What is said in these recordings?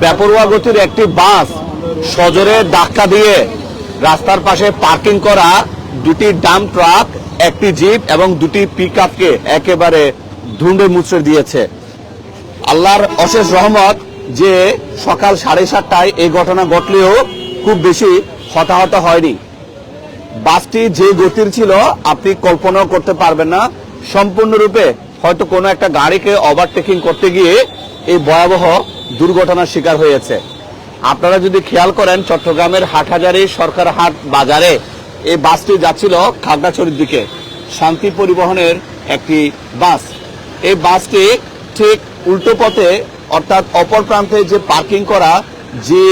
বেপরোয়া গতির একটি বাস সজোরে ধাক্কা দিয়ে রাস্তার পাশে পার্কিং করা দুটি ডাম ট্রাক, একটি জিপ এবং দুটি পিক আপকে একেবারে ধুঁড়ে মুচড়ে দিয়েছে। আল্লাহর অশেষ রহমত যে সকাল সাড়ে সাতটায় এই ঘটনা ঘটলেও খুব বেশি হতাহত হয়নি। বাসটি যে গতির ছিল আপনি কল্পনাও করতে পারবেন না। সম্পূর্ণরূপে হয়তো কোনো একটা গাড়িকে ওভারটেকিং করতে গিয়ে এই ভয়াবহ দুর্ঘটনার শিকার হয়েছে। আপনারা যদি খেয়াল করেন, চট্টগ্রামের হাটহাজারি সরকার হাট বাজারে এই বাসটি যাচ্ছিল খাগড়াছড়ির দিকে। শান্তি পরিবহনের একটি বাস। এই বাসটি ঠিক উল্টো পথে, অর্থাৎ অপর প্রান্তে যে পার্কিং করা, যে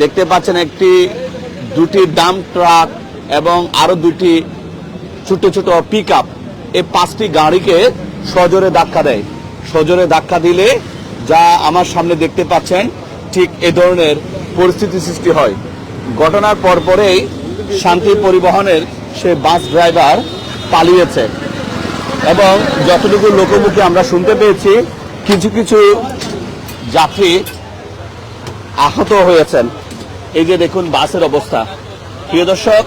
দেখতে পাচ্ছেন একটি, দুটি ডাম ট্রাক এবং আরও দুটি ছোট ছোট পিক এই পাঁচটি গাড়িকে সজোরে ধাক্কা দেয়। সজোরে ধাক্কা দিলে যা আমার সামনে দেখতে পাচ্ছেন, ঠিক এ ধরনের পরিস্থিতি সৃষ্টি হয়। ঘটনার পরপরেই শান্তি পরিবহনের সে বাস ড্রাইভার পালিয়েছে। এবং যতটুকু লোকমুখে আমরা শুনতে পেয়েছি, কিছু কিছু যাত্রী আহত হয়েছেন। এই যে দেখুন বাসের অবস্থা। প্রিয় দর্শক,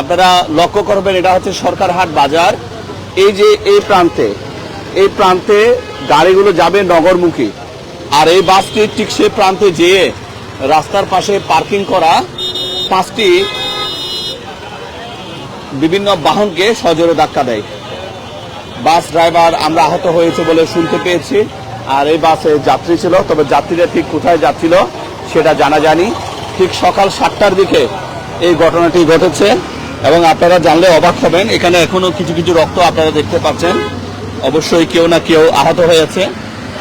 আপনারা লক্ষ্য করবেন এটা হচ্ছে সরকার হাট বাজার। এই যে এই প্রান্তে এই প্রান্তে গাড়িগুলো যাবে নগরমুখী। আর এই বাসটি ঠিক সে প্রান্তে যেয়ে রাস্তার পাশে পার্কিং করা পাঁচটি বিভিন্ন বাহনকে সজোরে ধাক্কা দেয়। বাস ড্রাইভার আমরা আহত হয়েছে বলে শুনতে পেয়েছি। আর এই বাসে যাত্রী ছিল, তবে যাত্রীরা ঠিক কোথায় যাচ্ছিল সেটা জানা জানি ঠিক সকাল সাতটার দিকে এই ঘটনাটি ঘটেছে এবং আপনারা জানলে অবাক হবেন। এখানে এখনও কিছু কিছু রক্ত আপনারা দেখতে পাচ্ছেন। অবশ্যই কেউ না কেউ আহত হয়েছে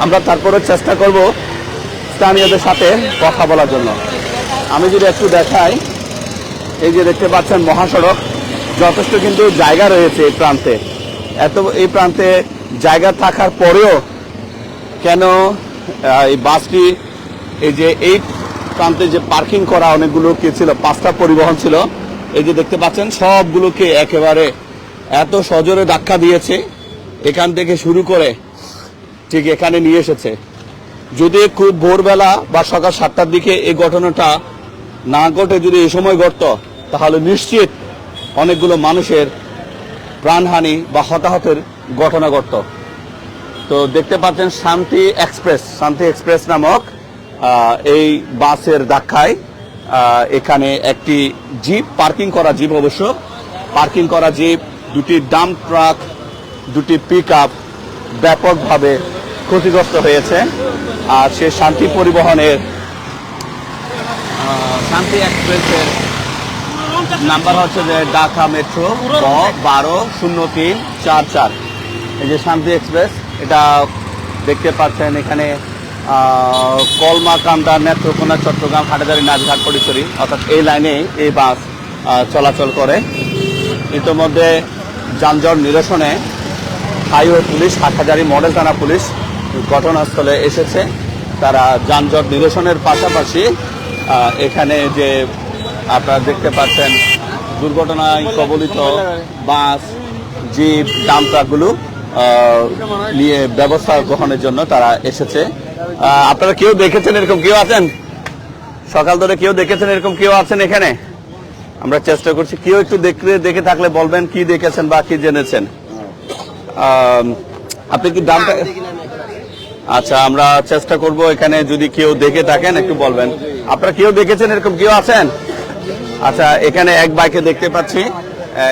আমরা তারপরে চেষ্টা করব স্থানীয়দের সাথে কথা বলার জন্য। আমি যদি একটু দেখাই, এই যে দেখতে পাচ্ছেন মহাসড়ক, যথেষ্ট কিন্তু জায়গা রয়েছে এই প্রান্তে। এত, এই প্রান্তে জায়গা থাকার পরেও কেন এই বাসটি, এই যে এই প্রান্তে যে পার্কিং করা অনেকগুলো কি ছিল, পাঁচটা পরিবহন ছিল, এই যে দেখতে পাচ্ছেন, সবগুলোকে একেবারে এত সজোরে ধাক্কা দিয়েছে। এখান থেকে শুরু করে ঠিক এখানে নিয়ে এসেছে। যদি খুব ভোরবেলা বা সকাল সাতটার দিকে এই ঘটনাটা না ঘটে, যদি এই সময় ঘটত, তাহলে নিশ্চিত অনেকগুলো মানুষের প্রাণহানি বা হতাহতের ঘটনা ঘটত। তো দেখতে পাচ্ছেন শান্তি এক্সপ্রেস শান্তি এক্সপ্রেস নামক এই বাসের ধাক্কায় এখানে একটি জিপ, পার্কিং করা জিপ অবশ্য, পার্কিং করা জিপ, দুটি ডাম্প ট্রাক দুটি পিক আপ ব্যাপকভাবে ক্ষতিগ্রস্ত হয়েছে। আর সে শান্তি পরিবহনের শান্তি এক্সপ্রেসের নাম্বার হচ্ছে যে ঢাকা মেট্রো বারো শূন্য তিন চার চার। এই যে শান্তি এক্সপ্রেস, এটা দেখতে পাচ্ছেন এখানে কলমা কান্দা নেত্রকোনা চট্টগ্রাম হাটাজারি নাচঘাট পরিসরি, অর্থাৎ এই লাইনে এই বাস চলাচল করে। ইতিমধ্যে যানজট নিরসনে হাইওয়ে পুলিশ, হাটহাজারি মডেল থানা পুলিশ ঘটনাস্থলে এসেছে। তারা যানজট নিরসনের পাশাপাশি এখানে যে আপনারা দেখতে পাচ্ছেন, দুর্ঘটনায় কবলিত বাস, জিপ ডাম ট্রাকগুলো নিয়ে ব্যবস্থা গ্রহণের জন্য তারা এসেছে। আপনারা কেউ দেখেছেন এরকম কেউ আছেন? সকাল ধরে কেউ দেখেছেন এরকম কেউ আছেন এখানে? আমরা চেষ্টা করছি, কেউ একটু দেখলে, দেখে থাকলে বলবেন কি দেখেছেন বা কি জেনেছেন। আপনি কি দামটা আচ্ছা আমরা চেষ্টা করব এখানে যদি কেউ দেখে থাকেন একটু বলবেন। আপনারা কেউ দেখেছেন এরকম কেউ আছেন? আচ্ছা এখানে এক বাইকে দেখতে পাচ্ছি।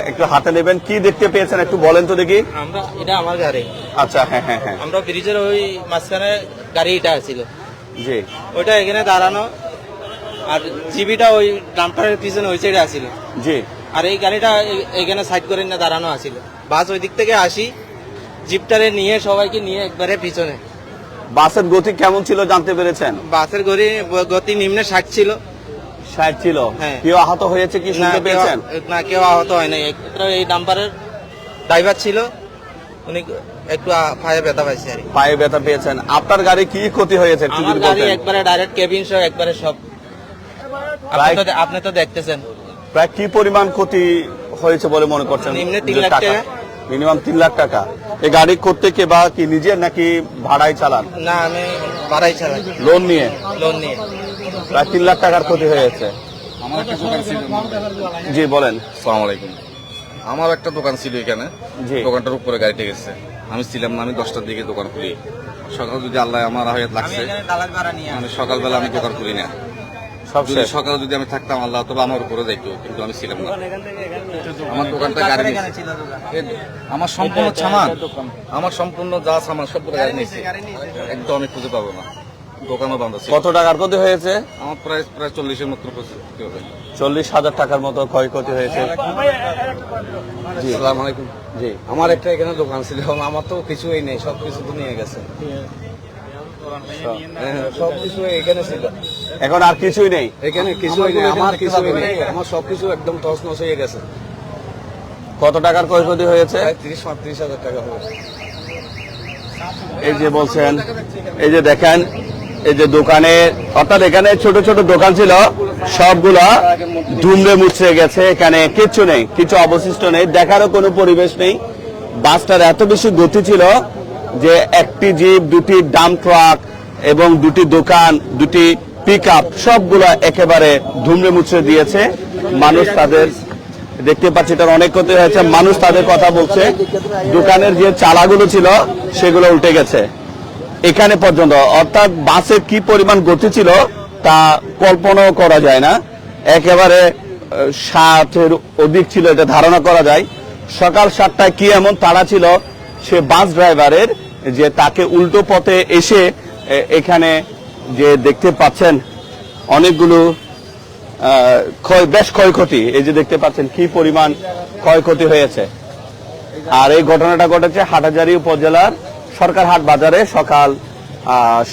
একটু হাতে নেবেন। কি দেখতে পেয়েছেন একটু বলেন তো দেখি। আমরা এটা আমার গাড়ি। আচ্ছা হ্যাঁ হ্যাঁ হ্যাঁ। আমরা ব্রিজের ওই মাঝখানে গাড়ি এটা ছিল। জি। ওইটা এখানে দাঁড়ানো। আর জিবিটা ওই ডাম্পারের পিছনে ওই সাইডে আসিল জি। আর এই গাড়িটা এখানে সাইড করে না দাঁড়ানো আসিল বাস ওই দিক থেকে আসি। জিপটারে নিয়ে সবাইকে নিয়ে একবারে পিছনে। বাসের গতি কেমন ছিল জানতে পেরেছেন? বাসের গড়ি গতি নিম্নে ষাট ছিল। ষাট ছিল? হ্যাঁ। কেউ আহত হয়েছে কি শুনতে পেয়েছেন? না কেউ আহত হয় নাই। এই ডাম্পারের ড্রাইভার ছিল। উনি একটু পায়ে ব্যথা পাইছে আর। পায়ে ব্যথা পেয়েছেন। আপনার গাড়ি কি ক্ষতি হয়েছে আমার গাড়ি একবারে ডাইরেক্ট কেবিন সহ একবারে সব। আপনি তো আপনি তো দেখতেছেন। প্রায় কি পরিমাণ ক্ষতি হয়েছে বলে মনে করছেন? নিম্নে তিন লাখ টাকা? মিনিমাম তিন লাখ টাকা। এই গাড়ি করতে কে বা কি নিজে নাকি ভাড়ায় চালান? না আমি বাড়াই চালাই। লোন নিয়ে? লোন নিয়ে। প্রায় তিন লাখ টাকার ক্ষতি একটা দোকান জি বলেন। সালাম আলাইকুম আমার একটা দোকান ছিল এখানে। দোকানটার উপরে গাড়িটা গেছে। আমি ছিলাম না আমি দশটার দিকে দোকান খুলি। সকাল যদি আল্লাহ আমার হয়ে লাগছে মানে সকালবেলা আমি দোকান খুলি না। যদি সকালে যদি আমি থাকতাম আল্লাহ তবে আমার উপরে যাইতো কিন্তু আমি ছিলাম না। আমার দোকানটা গাড়ি নিয়েছে। আমার সম্পূর্ণ সামান আমার সম্পূর্ণ যা সামান সবগুলো গাড়ি নিয়েছে একদম আমি খুঁজে পাবো না। দোকানও বন্ধ ছিল। কত টাকার ক্ষতি হয়েছে? আমার প্রায় প্রায় চল্লিশের মতো চল্লিশ হাজার টাকার মতো ক্ষয়ক্ষতি হয়েছে। জি। আসসালামু আলাইকুম। জি। আমার একটা এখানে দোকান ছিল আমার তো কিছুই নেই সব কিছু তো নিয়ে গেছে। হ্যাঁ, সব কিছু এখানে ছিল। এখন আর কিছুই নেই। এখানে কিছুই নেই আমার কিছুই নেই। আমার সব কিছু একদম টস নস হয়ে গেছে। কত টাকার ক্ষয়ক্ষতি হয়েছে? তিরিশ পঁয়ত্রিশ হাজার টাকা হবে এই যে বলছেন এই যে দেখেন এই যে দোকানে অর্থাৎ এখানে ছোট ছোট দোকান ছিল সবগুলা ধুমড়ে মুচড়ে গেছে এখানে কিচ্ছু নেই কিছু অবশিষ্ট নেই দেখারও কোনো পরিবেশ নেই। বাসটার এত বেশি গতি ছিল যে একটি জিপ দুটি ডাম ট্রাক এবং দুটি দোকান দুটি পিক আপ সবগুলা একেবারে ধুমড়ে মুচড়ে দিয়েছে। মানুষ তাদের দেখতে পাচ্ছি তার অনেক ক্ষতি হয়েছে। মানুষ তাদের কথা বলছে। দোকানের যে চালাগুলো ছিল, সেগুলো উল্টে গেছে। এখানে পর্যন্ত, অর্থাৎ বাসের কি পরিমাণ গতি ছিল, তা কল্পনাও করা যায় না। একেবারে ষাটের অধিক ছিল এটা ধারণা করা যায়। সকাল সাতটায় কি এমন তাড়া ছিল, সে বাস ড্রাইভারের যে তাকে উল্টো পথে এসে এখানে যে দেখতে পাচ্ছেন অনেকগুলো ক্ষয় বেশ ক্ষয়ক্ষতি। এই যে দেখতে পাচ্ছেন কি পরিমাণ ক্ষয়ক্ষতি হয়েছে। আর এই ঘটনাটা ঘটেছে হাটাজারি উপজেলার সরকারহাট বাজারে সকাল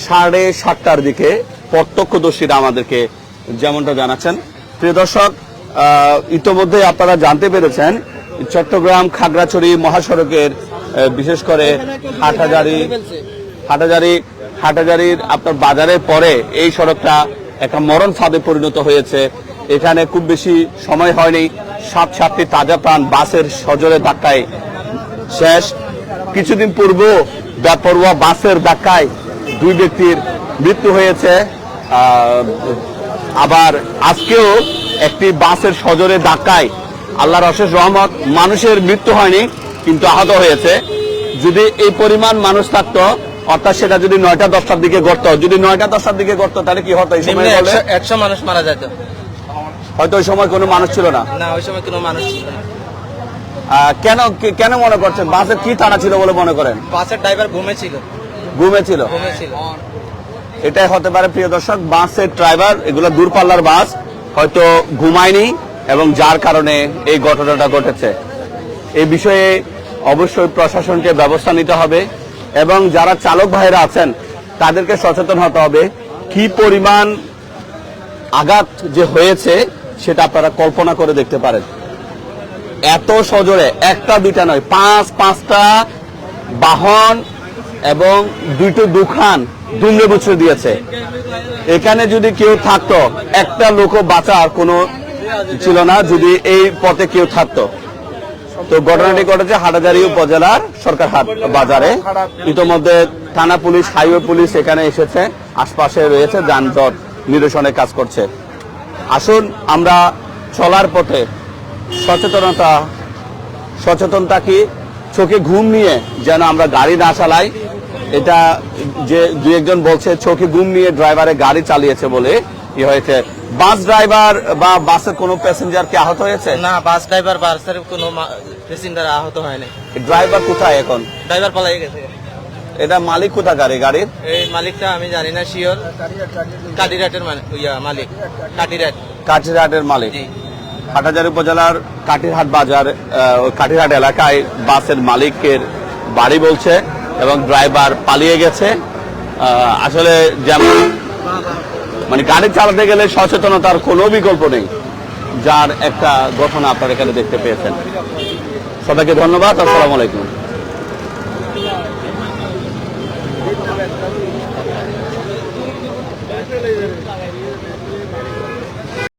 সাড়ে সাতটার দিকে। প্রত্যক্ষদর্শীরা আমাদেরকে যেমনটা জানাচ্ছেন। প্রিয় দর্শক ইতোমধ্যে আপনারা জানতে পেরেছেন, চট্টগ্রাম খাগড়াছড়ি মহাসড়কের বিশেষ করে হাটহাজারি হাটাজারি হাটাজারির আপনার বাজারের পরে এই সড়কটা একটা মরণ ফাঁদে পরিণত হয়েছে। এখানে খুব বেশি সময় হয়নি। সাত সাতটি তাজা প্রাণ বাসের সজোরে ধাক্কায় শেষ। কিছুদিন পূর্ব বেপরোয়া বাসের ধাক্কায় দুই ব্যক্তির মৃত্যু হয়েছে। আবার আজকেও একটি বাসের সজোরে ধাক্কায় আল্লাহর অশেষ রহমত মানুষের মৃত্যু হয়নি, কিন্তু আহত হয়েছে। যদি এই পরিমাণ মানুষ থাকতো অর্থাৎ সেটা যদি নয়টা দশটার দিকে ঘটতো যদি নয়টা দশটার দিকে ঘটতো তাহলে কি হতো? এই সময় একশো একশো মানুষ মারা যেত। হয়তো ওই সময় কোনো মানুষ ছিল না? না ওই সময় কোনো মানুষ ছিল না। কেন কেন মনে করছেন? বাসের কি তাড়া ছিল বলে মনে করেন? বাসের ড্রাইভার ঘুমেছিল ঘুমেছিল ঘুমেছিল এটাই হতে পারে প্রিয় দর্শক বাসের ড্রাইভার এগুলো দূরপাল্লার বাস হয়তো ঘুমায়নি এবং যার কারণে এই ঘটনাটা ঘটেছে। এই বিষয়ে অবশ্যই প্রশাসনকে ব্যবস্থা নিতে হবে। এবং যারা চালক ভাইরা আছেন, তাদেরকে সচেতন হতে হবে কি পরিমাণ আঘাত যে হয়েছে সেটা আপনারা কল্পনা করে দেখতে পারেন। এত সজোরে, একটা দুইটা নয়, পাঁচ, পাঁচটা বাহন এবং দুইটো দুখান দুমড়ে মুচড়ে দিয়েছে। এখানে যদি কেউ থাকতো, একটা লোকও বাঁচার কোনো ছিল না, যদি এই পথে কেউ থাকতো। তো ঘটনাটি ঘটেছে হাটাজারি উপজেলার সরকারহাট বাজারে। ইতোমধ্যে থানা পুলিশ, হাইওয়ে পুলিশ এখানে এসেছে, আশপাশে রয়েছে, যানজট নিরসনে কাজ করছে। আসুন আমরা চলার পথে সচেতনতা সচেতনতা কি চোখে ঘুম নিয়ে যেন আমরা গাড়ি না চালাই, এটা যে দু একজন বলছে, চোখে ঘুম নিয়ে ড্রাইভারে গাড়ি চালিয়েছে বলে ই হয়েছে। বাস ড্রাইভার বা বাসের কোনো প্যাসেঞ্জার কি আহত হয়েছে? না বাস ড্রাইভার বাসের কোনো প্যাসেঞ্জার আহত হয়নি। ড্রাইভার কোথায় এখন? ড্রাইভার পালাই গেছে। এটা মালিক কোথা গাড়ি গাড়ির? এই মালিকটা আমি জানি না শিওর কাটিরাটের মানে ইয়া মালিক। কাটিরাট কাঠিরহাটের মালিক। হাটাজারি উপজেলার কাঠিরহাট বাজার কাঠিরহাট এলাকায় বাসের মালিকের বাড়ি বলছে এবং ড্রাইভার পালিয়ে গেছে। আসলে যেমন মানে গাড়ি চালাতে গেলে সচেতনতার কোনো বিকল্প নেই, যার একটা ঘটনা আপনারা এখানে দেখতে পেয়েছেন। সবাইকে ধন্যবাদ, আসসালামু আলাইকুম।